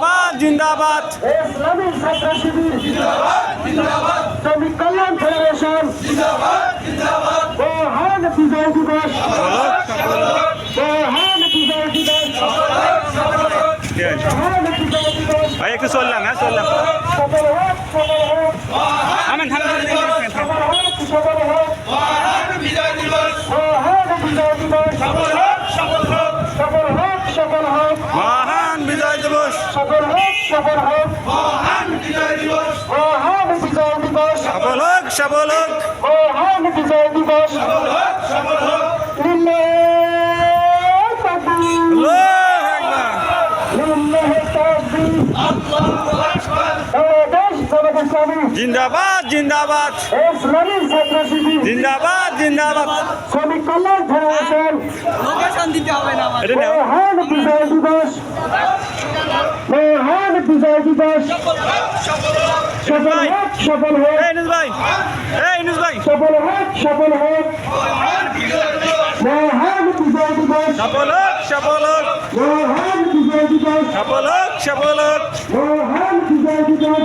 জিন্দাবাদ জিন্দাবাদ ইসলামী ছাত্র শিবির শ্রমিক কল্যাণ ফেডারেশন মহান বিজয় দিবস মহান বিজয় দিবস মহান বিজয় দিবস ভাই একটু চললাম হ্যাঁ চললাম সফল হোক সফল হোক আমেন থামেন সফল হোক সফল হোক মহান বিজয় দিবস সফল হোক সফল হোক মহান বিজয় দিবস সফল হোক। সফল হোক মহান বিজয় দিবস। সফল হোক সফল হোক। মহান বিজয় দিবস। লিল্লাহ তাকবীর। আল্লাহু আকবার। বাংলাদেশ জামাত ইসলামী জিন্দাবাদ জিন্দাবাদ। জিন্দাবাদ জিন্দাবাদ। শ্রমিক কল্যাণ ফেডারেশন লোকেশন দিতে হবে না এটা বিজয় দিবস। মহান বিজয় দিবস সফল হোক সফল হোক। সফল হোক সফল হোক। মহান বিজয় দিবস সফল হোক সফল হোক। মহান বিজয় দিবস সফল হোক সফল হোক। মহান বিজয় দিবস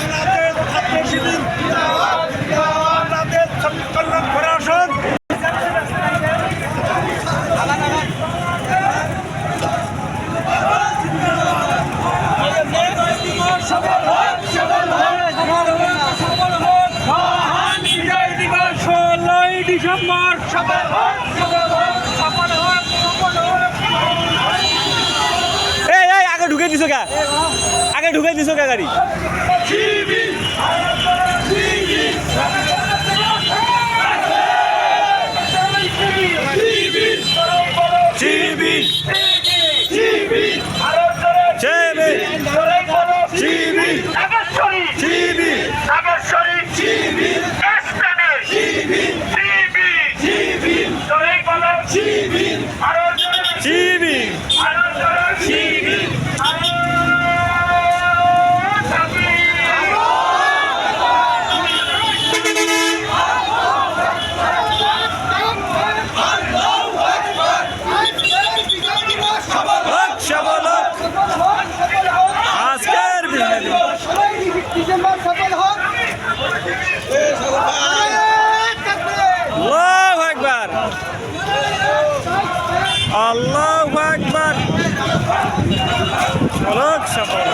দিছো কা আগে ঢুকে দিছো কা গাড়ি জিবি জিবি জিবি জিবি জিবি হোক সফল হোক আজকের বিজয় দিবস। ডিসেম্বর সফল হোক আল্লাহু আকবার আল্লাহু একবার হোক সফল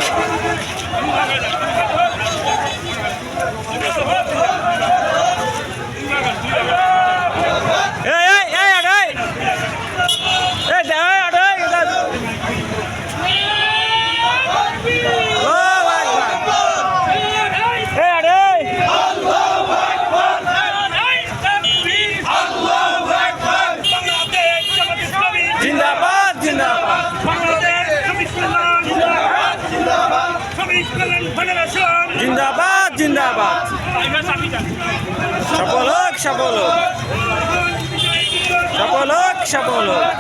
সফল হোক সফল হোক